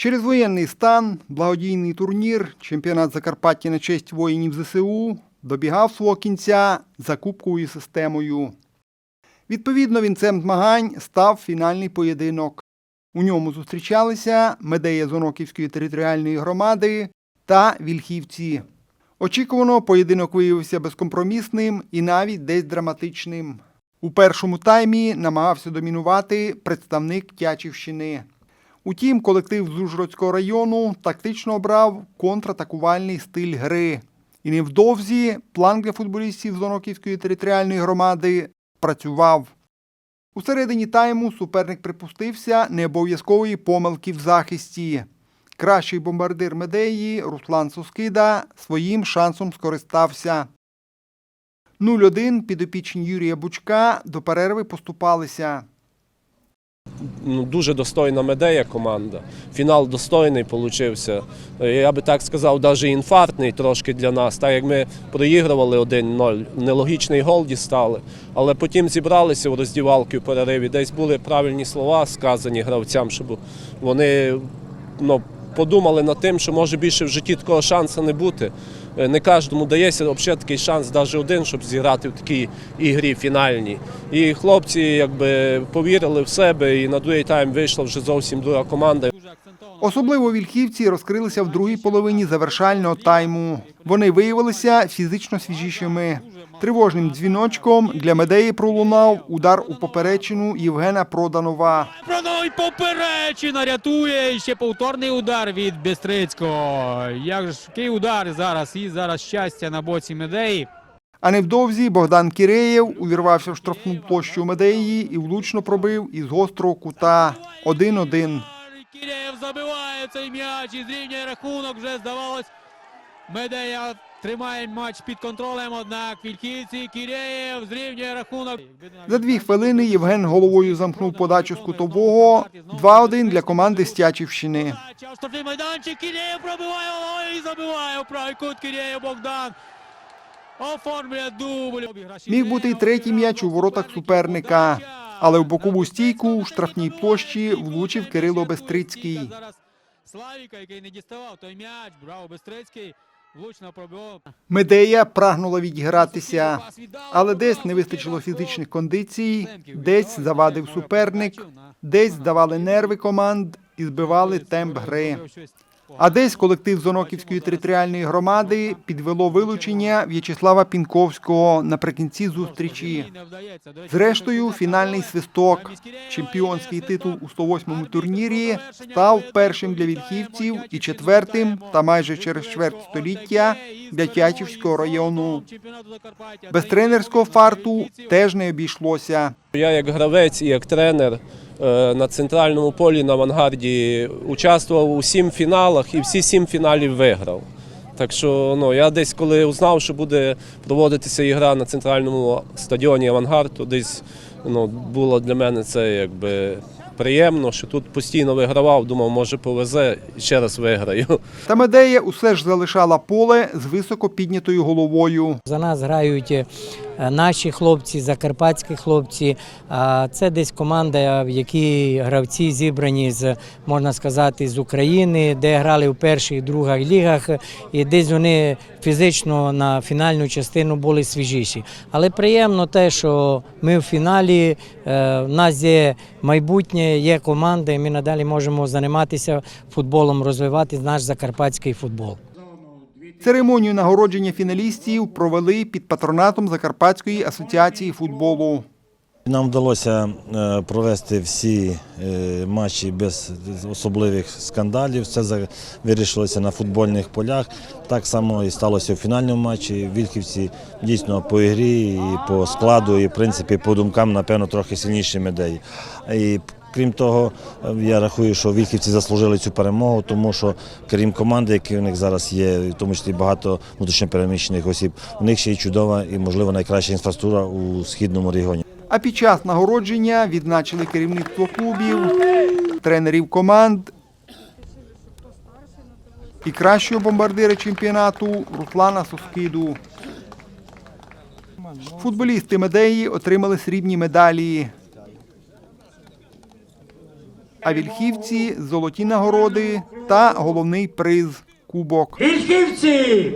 Через воєнний стан, благодійний турнір, чемпіонат Закарпаття на честь воїнів ЗСУ добігав свого кінця закупковою системою. Відповідно, вінцем змагань став фінальний поєдинок. У ньому зустрічалися Медея Зоноківської територіальної громади та Вільхівці. Очікувано, поєдинок виявився безкомпромісним і навіть десь драматичним. У першому таймі намагався домінувати представник Тячівщини. Утім, колектив з Ужгородського району тактично обрав контратакувальний стиль гри. І невдовзі план для футболістів Зоноківської територіальної громади працював. У середині тайму суперник припустився необов'язкової помилки в захисті. Кращий бомбардир Медеї Руслан Соскида своїм шансом скористався. 0-1 підопічні Юрія Бучка до перерви поступалися. Ну, дуже достойна медея команда. Фінал достойний получився. Е, Я би так сказав, навіть інфарктний трошки для нас. Так як ми проігрували 1-0, нелогічний гол дістали. Але потім зібралися в роздівалки в перериві. Десь були правильні слова сказані гравцям, щоб вони ну, подумали над тим, що може більше в житті такого шансу не бути. Е, Не кожному дається взагалі такий шанс, навіть один, щоб зіграти в такій ігрі фінальній. І хлопці якби повірили в себе, і на другий тайм вийшла вже зовсім друга команда. Особливо вільхівці розкрилися в другій половині завершального тайму. Вони виявилися фізично свіжішими. Тривожним дзвіночком для медеї пролунав удар у поперечину Євгена Проданова. Продав поперечина рятує. І ще повторний удар від Бестрицького. Як ж який удар зараз? І зараз щастя на боці Медеї. А невдовзі Богдан Кіреєв увірвався в штрафну площу медеї і влучно пробив із гострого кута 1-1. Кірєєв забиває цей м'яч і зрівнює рахунок. Вже здавалось. Медея тримає матч під контролем. Однак Вільхівці Кірєєв зрівнює рахунок. За дві хвилини Євген головою замкнув подачу з кутового 2-1 для команди Стячівщини. Штрафний майданчик. Кірєєв пробиває головою і забиває у правий кут Кірєєв Богдан. Оформлює дубль. Міг бути й третій м'яч у воротах суперника, але в бокову стійку в штрафній площі влучив Кирило Бестрицький. Славіка, який не діставав той м'яч, браво Бестрицький. Влучно пробив. Медея прагнула відігратися, але десь не вистачило фізичних кондицій, десь завадив суперник, десь здавали нерви команд і збивали темп гри. А десь колектив Зоноківської територіальної громади підвело вилучення В'ячеслава Пінковського наприкінці зустрічі. Зрештою, фінальний свисток, чемпіонський титул у 108-му турнірі, став першим для вільхівців і четвертим, та майже через чверть століття для Тячівського району. Без тренерського фарту теж не обійшлося. Я як гравець і як тренер е, на центральному полі на авангарді участвував у сім фіналах і всі сім фіналів виграв. Так що ну, я десь, коли узнав, що буде проводитися ігра на центральному стадіоні Авангард, то десь ну, було для мене це якби приємно, що тут постійно вигравав, думав, може повезе і ще раз виграю. Та Медея усе ж залишала поле з високо піднятою головою. За нас грають е, наші хлопці, закарпатські хлопці. А Це десь команда, в якій гравці зібрані з можна сказати з України, де грали в перших і других лігах, і десь вони фізично на фінальну частину були свіжіші. Але приємно те, що ми в фіналі. е, В нас є майбутнє, є команда, і ми надалі можемо займатися футболом, розвивати наш закарпатський футбол. Церемонію нагородження фіналістів провели під патронатом Закарпатської асоціації футболу. Нам вдалося е, провести всі е, матчі без особливих скандалів. Все вирішилося на футбольних полях. Так само і сталося у фінальному матчі. Вільхівці дійсно по ігрі, і по складу, і в принципі по думкам, напевно, трохи сильніші медеї. І Крім того, е, я рахую, що вільхівці заслужили цю перемогу, тому що крім команди, які у них зараз є, в тому числі багато внутрішньопереміщених осіб, у них ще й чудова і, можливо, найкраща інфраструктура у східному регіоні. А під час нагородження відзначили керівництво клубів, тренерів команд і кращого бомбардира чемпіонату Руслана Соскиду. Футболісти Медеї отримали срібні медалі. А вільхівці золоті нагороди та головний приз кубок. Вільхівці!